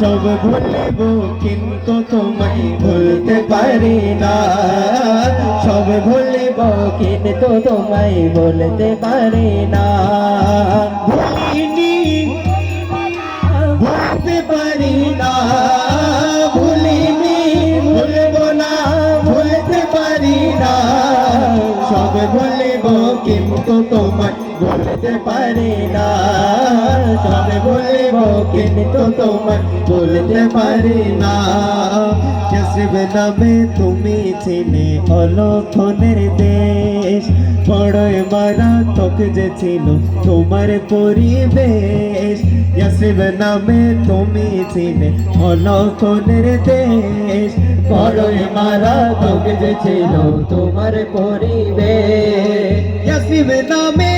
সব ভুলিব, কিন্তু তোমায় ভুলতে পারি না। সব ভুলিব, কিন্তু তোমায় বলতে পারি না। ভুলিনি, ভুলতে পারি না। ভুলিনি, ভুলব না, ভুলতে পারি না। সব ভুলিব, কিন্তু তোমায় বলতে পারি না। সব ভুলিব কিন্তু তোমায় বলতে পারি না। কেসব নামে তুমি ছিলে অলক্ষণের দেশ। বড়ই মারাত্মক যে ছিল তোমার পরিবেশ। ইয়াসিব নামে তুমি ছিলে অলক্ষণের দেশ। বড়ই মারাত্মক যে ছিল তোমার পরিবেশ। ইয়াসিব নামে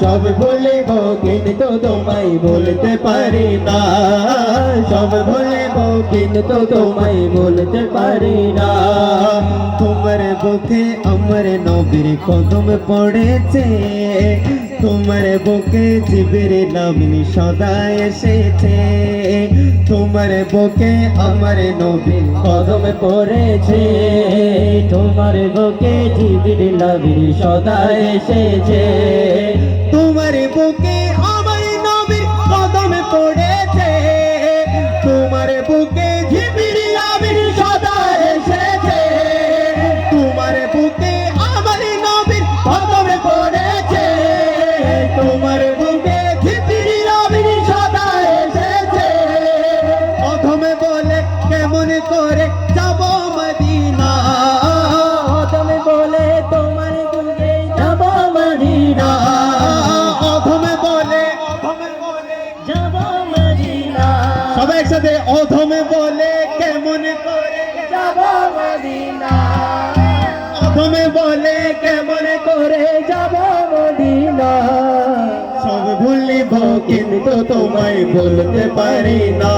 সব বলিব কিন্তু তোমায় বলতে পারি না। সব বলিব কিন্তু তোমায় বলতে পারি না। তোমার বুকে আমার নবীর কদম পড়েছে। তোমার বুকে জীবের নামিনী সদা এসেছে। তোমার বুকে আমার নবীর কদম পড়েছে। তোমার বুকে জীবির লাভির সদা এসেছে। তোমার বুকে আমার নবীর কদম পড়েছে। তোমার বুকে জীবির নামিনী সদা এসেছে। প্রথমে বলে কেমন করে যাব মদিনা? তুমি বলে তোমার দুর্গে যাব মদিনা। অধমে বলে যাব মদিনা। সবাই একসাথে অধমে বলে বলে কেমন করে যাব মদিনা? সব ভুলিব, কিন্তু তোমায় বলতে পারি না।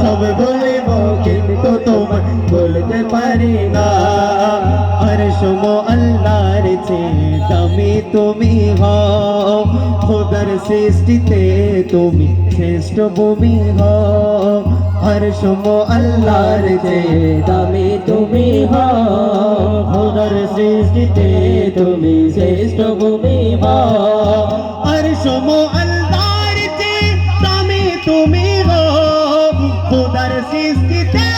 সব ভুলিব, কিন্তু তোমায় বলতে পারি না। আর সুম আল্লাহর দামি তুমি হও। সৃষ্টিতে তুমি শ্রেষ্ঠ ভূমি হও। আর সুম আল্লাহর যে দামি তুমি খোদার সৃষ্টিতে তুমি শ্রেষ্ঠ ভূমি আর সুম আল্লাহর যে দামি তুমি হো খোদার সৃষ্টিতে